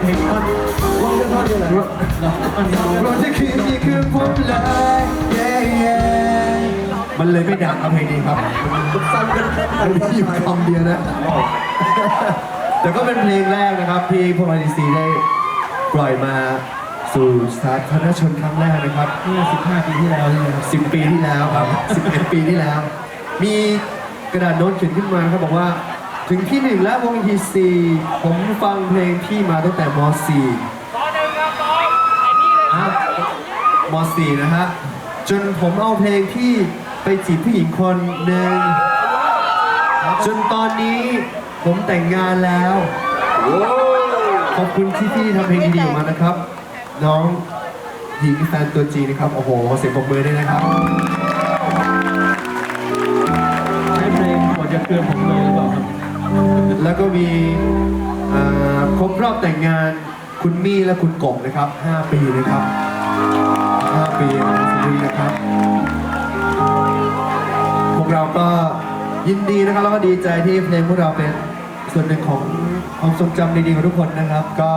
เพลงท่อนร้องแค่ท่อนเดียวเหรอร้องจะคืนนี้คือผมเลย yeah, yeah มันเลยไม่ดังเอาเพลงนี้ครับสั้นกันมันมีอยู่คำเดียวนะแต่ก็เป็นเพลงแรกนะครับที่พวกเราดีซีได้ปล่อยมาสู่สาธารณชนครั้งแรกนะครับเมื่อ15 ปีที่แล้วนี่นะครับ10 ปีที่แล้วครับ 11 ปีที่แล้ว มีกระดาษโน้ตเขียนขึ้นมาครับบอกว่า ถึงที่หนึ่งและวงทีซีผมฟังเพลงที่มาตั้งแต่ม .4 อะม .4 นะฮะ จนผมเอาเพลงที่ไปจีบผู้หญิงคนหนึ่งจนตอนนี้ผมแต่งงานแล้วขอบคุณที่พี่ทำเพลงดีๆออกมานะครับ น้องหญิงแฟนตัวจีนนะครับ โอ้โหขอเสียงปรบมือด้วยนะครับ ใช้เพลงหัวจะเกลือผมเลย แล้วก็มีครบรอบแต่งงานคุณมี่และคุณกบนะครับ 5 ปีนะครับ 5ปีนะครับสุรีนะครับ พวกเราก็ยินดีนะครับแล้วก็ดีใจที่เพลงพวกเราเป็นส่วนหนึ่งของความทรงจำดีๆของทุกคนนะครับ ก็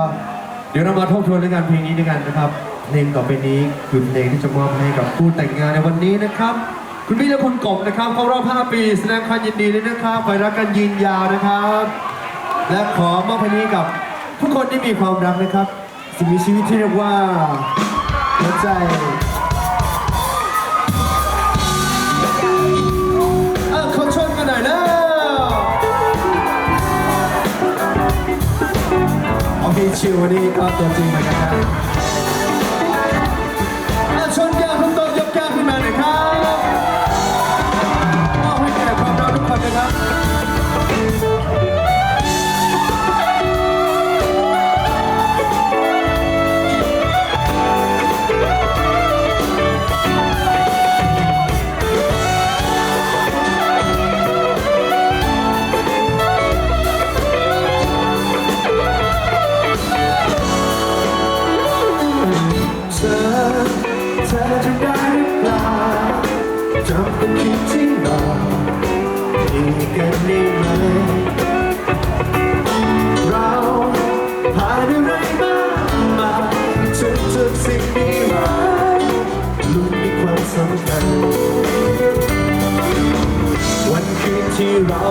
เดี๋ยวเรามาทบทวนด้วยกันเพลงนี้ด้วยกันนะครับ เพลงต่อไปนี้คือเพลงที่จะมอบให้กับผู้แต่งงานในวันนี้นะครับ คุณพี่และคุณกบนะครับครบรอบ 5 ปีแสดงความยินดีด้วยนะครับไปรักกันยืนยาวนะครับ และขอมอบพลงนี้กับทุกคนที่มีความรักนะครับ สิ่งมีชีวิตที่เรียกว่าหัวใจเออเขาชนกันหน่อยแล้วโอเคชิววันนี้ก็ตัวจริงเหมือนกันนะ มีกันได้ไหมเราผ่านอะไรมากมายทุกทุกสิ่งนี้มาลุ้นมีความสำคัญ วันคืนที่เรา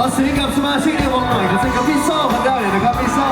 ขอเสียงกับสมาชิกในวงหน่อยเสียงกับพี่โซ่กันได้เลยนะครับพี่โซ่